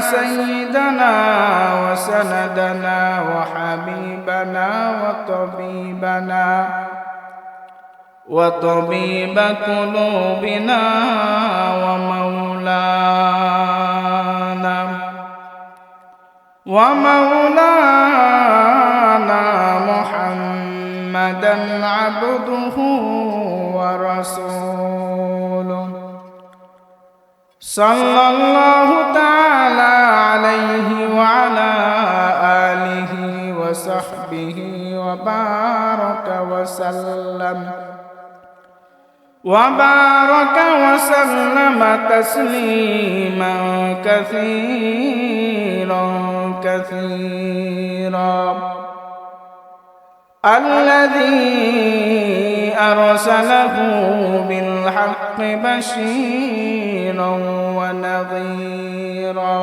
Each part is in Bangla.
سيدنا وسندنا وحبيبنا وطبيبنا وطبيب قلوبنا ومولانا ومولانا محمدا عبده ورسوله صلى الله تعالى عليه وعلى آله وصحبه وبارك وسلم. وبارك وسلم تسليما كثيرا كثيرا. الذي أرسله بالحق بشيرا ونظيرا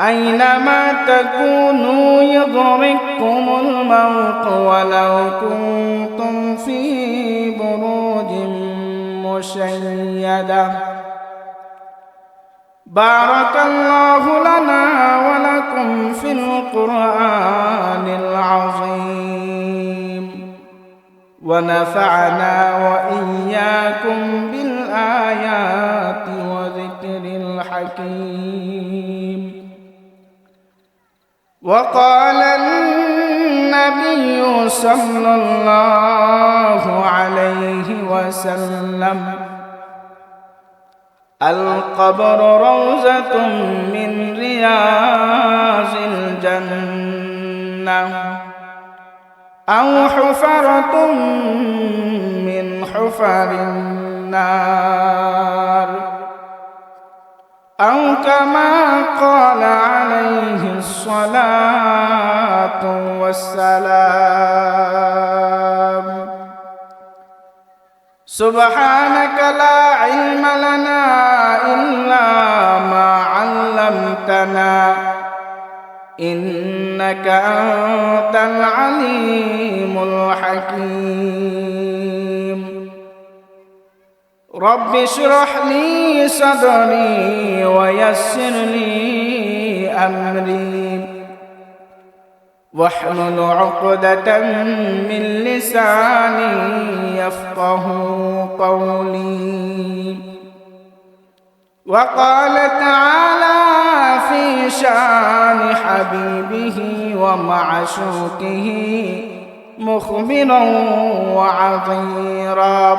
أينما تكونوا يضرككم الموت ولو كنتم في بروج مشيدة. بارك الله لنا ولكم في القرآن العظيم. ونفعنا وإياكم بالآيات وذكر الحكيم. وقال النبي صلى الله عليه وسلم القبر روزة من رياض الجنة أو حفرة من حفر النار. أو كما قال عليه الصلاة والسلام. سبحانك لا علم لنا إلا ما علمتنا. إنك أنت العليم الحكيم. رب اشرح لي صدري ويسر لي أمري. واحلل عقدة من لساني يفقه قولي. وقال تعالى في شان حبيبه ومعشوقه مخبرا وعظيرا.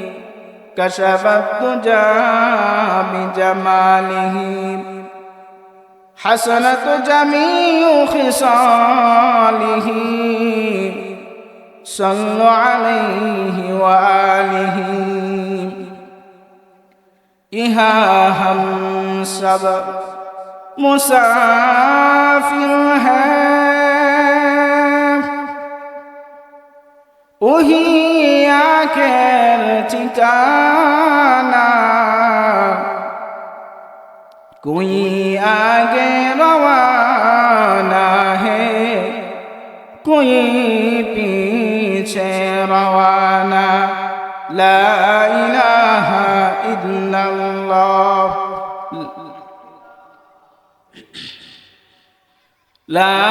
كشف الدجى بجماله. حسنة جميع خصاله. صلوا عليه وآله. إها هم مسافر है ওহি আখের ঠিকানা। কুই আগে রওয়ানা হে? কুই পিছে রওয়ানা? লা ইলাহা লা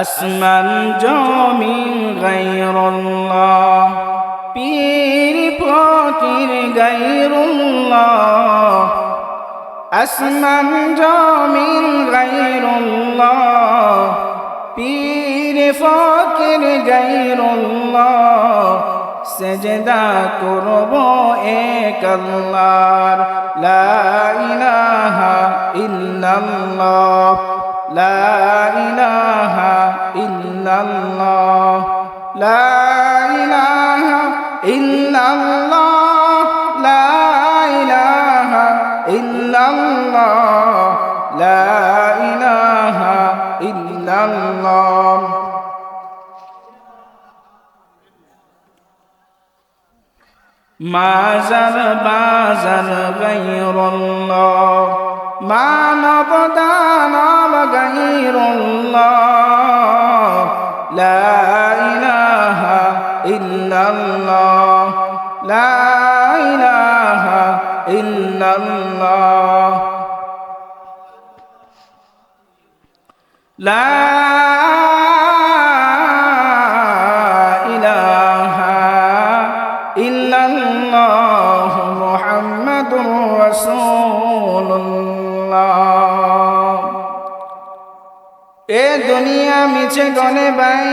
আসমান জমিন গাইরুল্লাহ পীর ফকির গাইরুল্লাহ আসমান জমিন গাইরুল্লাহ পীর ফকির গাইরুল্লাহ সেজদা করব এক আল্লাহর, লা ইলাহা ইল্লাল্লাহ। لا إله إلا الله لا إله إلا الله لا إله إلا الله لا إله إلا الله ما زر بازر غير الله ما نبدانا গাইরুল্লাহ মানব দানব গাইরুল্লাহ লা ইলাহা ইল্লাল্লাহ। লা ইলাহা ইল্লাল্লাহ। দুনিয়া মিছে গনে বাই।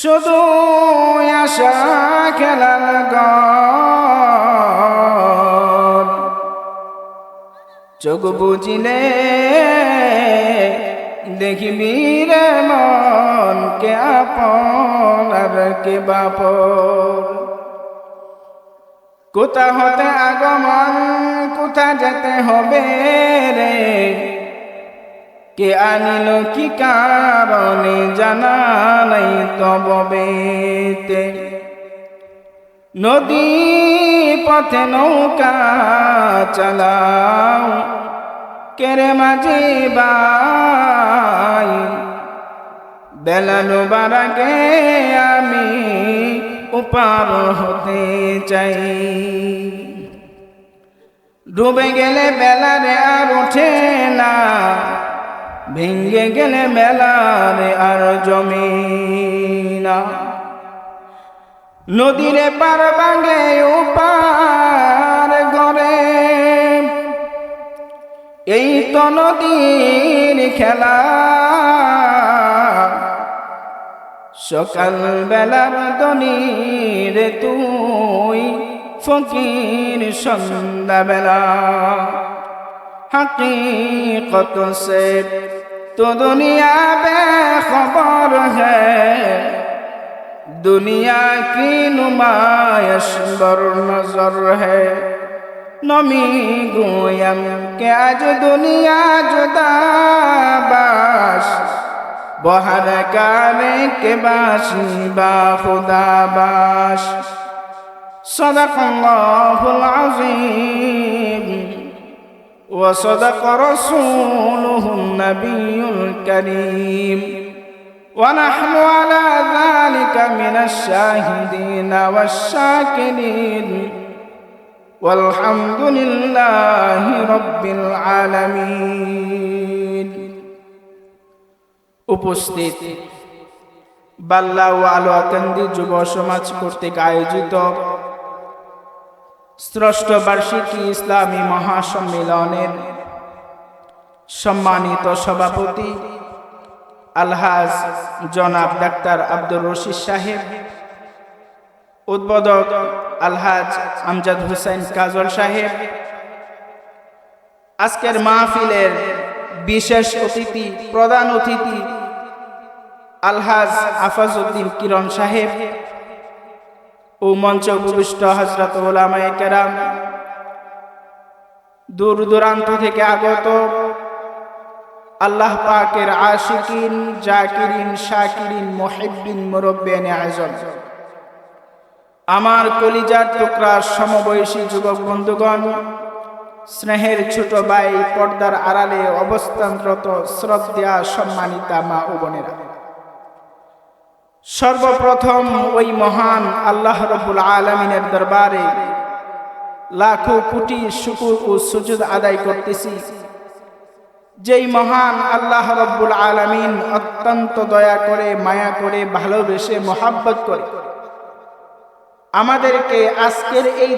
শুধু আশা খেলার গর চোখ বুঝিলে দেখিবি রে মন কে আপন আর কে বাপ কোথা হতে আগমন, কোথা যেতে হবে রে? কে আনিল কি কারণে জানা নাই তব বেতে। নদী পথে নৌকা চালাও, কেরে মাঝে বাই। বেলানো বারাগে আমি উপার হতে চাই। ডুবে গেলে বেলারে আর ওঠে না। ভেঙ্গে গেলে মেলার আর জমিনা নদীরে পার বাঙে উপার গড়ে এই তো নদীর খেলা। সকাল বেলার দনির তুই ফকির সন্ধ্যাবেলা। হাকিকত সে تو دنیا بے خبر ہے দুনিয়া কি নুমায়শ্বর নজর হে। নমি গুয়ম কে আজ দুনিয়া জুদাবাস। বহার কারে কে বাসি বা খুদাবাস। সদাকল্লাহুল আজিম وصدق رسوله النبي الكريم ونحن على ذلك من الشاهدين والشاكرين والحمد لله رب العالمين উপস্থিত বাল্লা ও আলোয়াকান্দি যুব সমাজ কর্তৃক আয়োজিত ষষ্ঠ বার্ষিকী ইসলামী মহাসম্মেলনের সম্মানিত সভাপতি আলহাজ জনাব ডাক্তার আব্দুর রশিদ সাহেব, উদ্বোধক আলহাজ আমজাদ হুসাইন কাজল সাহেব। আজকের মাহফিলের বিশেষ অতিথি, প্রধান অতিথি আলহাজ আফাজউদ্দিন কিরণ সাহেব। ও মঞ্চ উপবিষ্ট হজরত ওলামায়ে কেরাম। দূর দূরান্ত থেকে আগত আল্লাহ পাকের আশিকিন, জাকিরিন, শাকিরিন, মুহিব্বিন মুরব্বিয়ান আজম। আমার কলিজার টুকরা সমবয়সী যুবক বন্ধুগণ, স্নেহের ছোট ভাই পর্দার আড়ালে অবস্থানরত শ্রদ্ধা সম্মানিতা মা ও বোনেরা। সর্বপ্রথম ওই মহান আল্লাহ রবুল আলমিনের দরবারে লাখো কোটি শুকুর ও সুযোগ আদায় করতেছি। যেই মহান আল্লাহ রব্বুল আলমিন অত্যন্ত দয়া করে, মায়া করে, ভালোবেসে, মোহাব্বত করে আমাদেরকে আজকের এই